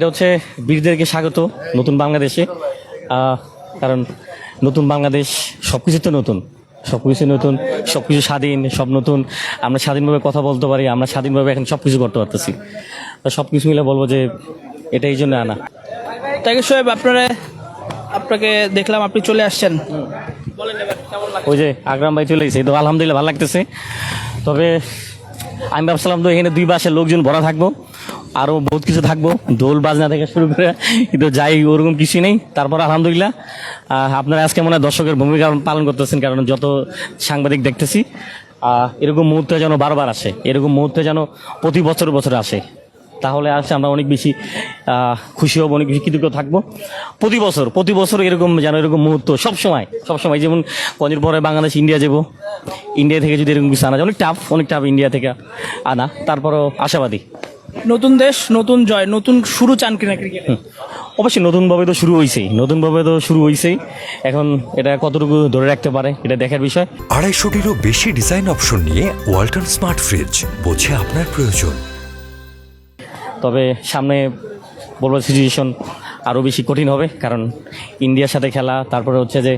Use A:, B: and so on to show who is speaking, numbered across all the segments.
A: এটা হচ্ছে বীরদেরকে স্বাগত নতুন বাংলাদেশে। কারণ নতুন বাংলাদেশ সব কিছু তো নতুন। সব কিছু নতুন সব কিছু স্বাধীন সব নতুন। আমরা স্বাধীনভাবে কথা বলতে পারি আমরা স্বাধীনভাবে এখন সব কিছু করতে পারতেছি। সব কিছু মিলে বলব যে এটা এই জন্য আনা।
B: টাইগার সাহেব আপনারা আপনাকে দেখলাম আপনি চলে আসছেন।
A: ওই যে আগ্রাম ভাই চলে গেছে তো আলহামদুলিল্লাহ ভালো লাগতেছে। তবে আমি ভাবছিলাম তো এখানে দুই পাশে লোকজন ভরা থাকব। আরও বহুত কিছু থাকব। দোল বাজনা থেকে শুরু করে কিন্তু যাই ওরকম কিছুই নেই। তারপর আলহামদুলিল্লাহ আপনারা আজকে মনে হয় দর্শকের ভূমিকা পালন করতেছেন কারণ যত সাংবাদিক দেখতেছি এরকম মুহূর্তে যেন বারবার আসে, এরকম মুহূর্তে যেন প্রতি বছর বছর আসে। তাহলে আসলে আমরা অনেক বেশি খুশি হব, অনেক বেশি কৃতজ্ঞ থাকব। প্রতি বছর প্রতি বছর এরকম যেন এরকম মুহূর্ত সব সময় সব সময় যেমন কদিন পরে বাংলাদেশ, ইন্ডিয়া যাব। ইন্ডিয়া থেকে যদি এরকম কিছু আনা যায়, অনেক টাফ অনেক টাফ ইন্ডিয়া থেকে আনা। তারপরও আশাবাদী।
B: নতুন দেশ নতুন জয় নতুন শুরু চান কিনা ক্রিকেটে
A: অবশ্যই নতুনভাবে তো শুরু হয়েছেই নতুনভাবে তো শুরু হয়েছেই এখন এটা কতটুকু ধরে রাখতে পারে এটা দেখার বিষয়।
C: আড়াইশোটিরও বেশি ডিজাইন অপশন নিয়ে ওয়ালটন স্মার্ট ফ্রিজ বোঝে আপনার প্রয়োজন।
A: তবে সামনে বলব সিচুয়েশন আরও বেশি কঠিন হবে, কারণ ইন্ডিয়ার সাথে খেলা, তারপরে হচ্ছে যে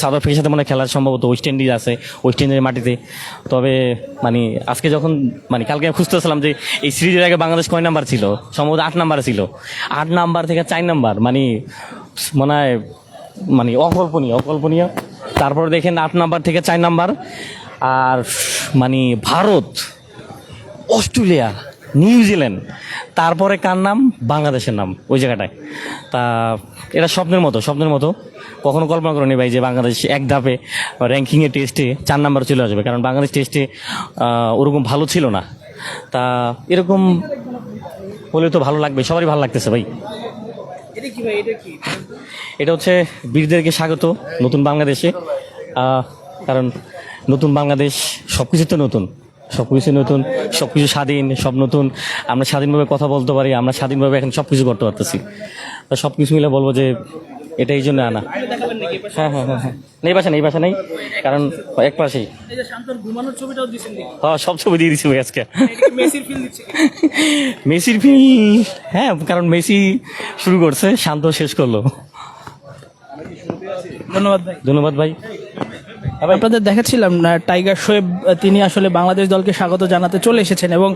A: সাউথ আফ্রিকার সাথে মনে খেলার সম্ভবত ওয়েস্ট ইন্ডিজ আছে ওয়েস্ট ইন্ডিজের মাটিতে। তবে মানে আজকে যখন মানে কালকে খুঁজতেছিলাম যে এই সিরিজের আগে বাংলাদেশ কয় নাম্বার ছিল? সম্ভবত আট নাম্বার ছিল। আট নাম্বার থেকে চার নাম্বার মানে মনে হয় মানে অকল্পনীয় অকল্পনীয়। তারপর দেখেন আট নাম্বার থেকে চার নাম্বার, আর মানে ভারত, অস্ট্রেলিয়া নিউজিল্যান্ড তারপরে কার নাম? বাংলাদেশের নাম ওই জায়গাটায়। তা এটা স্বপ্নের মতো স্বপ্নের মতো। কখনো কল্পনা করেনি ভাই যে বাংলাদেশ এক ধাপে র্যাঙ্কিংয়ে টেস্টে চার নাম্বার চলে আসবে কারণ বাংলাদেশ টেস্টে ওরকম ভালো ছিল না। তা এরকম হলে তো ভালো লাগবে সবারই ভালো লাগতেছে ভাই।
B: এটা কি ভাই? এটা
A: হচ্ছে বীরদেরকে স্বাগত নতুন বাংলাদেশে। কারণ নতুন বাংলাদেশ সব কিছু তো নতুন। সব কিছু নতুন সব কিছু স্বাধীন সব নতুন। আমরা স্বাধীনভাবে কথা বলতে পারি আমরা স্বাধীনভাবে এখন সব কিছু করতে পারতেছি। তো সব কিছু মিলে বলব যে এটা এই জন্য আনা? হ্যাঁ হ্যাঁ হ্যাঁ হ্যাঁ। নেই পাশে নেই পাশে নেই। কারণ এক পাশেই।
B: এই
A: হ্যাঁ সব ছবি দিয়ে দিচ্ছি ভাই আজকে।
B: মেসির ফিল
A: মেসির ফিল হ্যাঁ কারণ মেসি শুরু করছে শান্ত শেষ করল।
B: ধন্যবাদ ভাই।
A: ধন্যবাদ ভাই।
B: আপনাদের দেখাচ্ছিলাম না টাইগার শোয়েব তিনি আসলে বাংলাদেশ দলকে স্বাগত জানাতে চলে এসেছেন এবং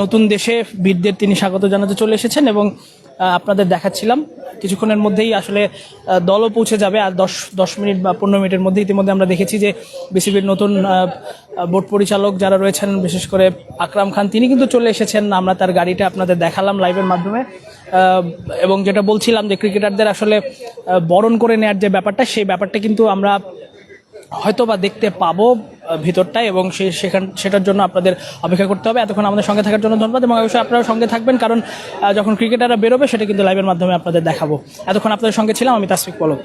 B: নতুন দেশে বীরদের তিনি স্বাগত জানাতে চলে এসেছেন এবং আপনাদের দেখাচ্ছিলাম। কিছুক্ষণের মধ্যেই আসলে দলও পৌঁছে যাবে আর দশ দশ মিনিট বা পনেরো মিনিটের মধ্যে ইতিমধ্যে আমরা দেখেছি যে বিসিবির নতুন বোর্ড পরিচালক যারা রয়েছেন, বিশেষ করে আকরাম খান, তিনি কিন্তু চলে এসেছেন। আমরা তার গাড়িটা আপনাদের দেখালাম লাইভের মাধ্যমে। এবং যেটা বলছিলাম যে ক্রিকেটারদের আসলে বরণ করে নেওয়ার যে ব্যাপারটা, সেই ব্যাপারটা কিন্তু আমরা হয়তো বা দেখতে পাবো ভিতরটায় এবং সে সেখান, সেটার জন্য আপনাদের অপেক্ষা করতে হবে। এতক্ষণ আমাদের সঙ্গে থাকার জন্য ধন্যবাদ এবং অবশ্যই আপনারা সঙ্গে থাকবেন কারণ যখন ক্রিকেটাররা বেরোবে, সেটা কিন্তু লাইভের মাধ্যমে আপনাদের দেখাবো। এতক্ষণ আপনাদের সঙ্গে ছিলাম আমি তাসফিক পলক।